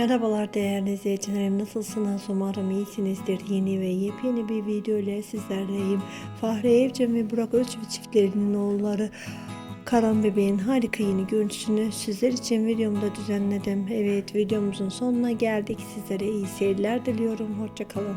Merhabalar değerli izleyicilerim. Nasılsınız? Umarım iyisinizdir. Yeni ve yepyeni bir video ile sizlerleyim. Fahri Evcen ve Burak Özçivit çiftlerinin oğulları Karan bebeğin harika yeni görüntüsünü sizler için videomda düzenledim. Evet videomuzun sonuna geldik. Sizlere iyi seyirler diliyorum. Hoşçakalın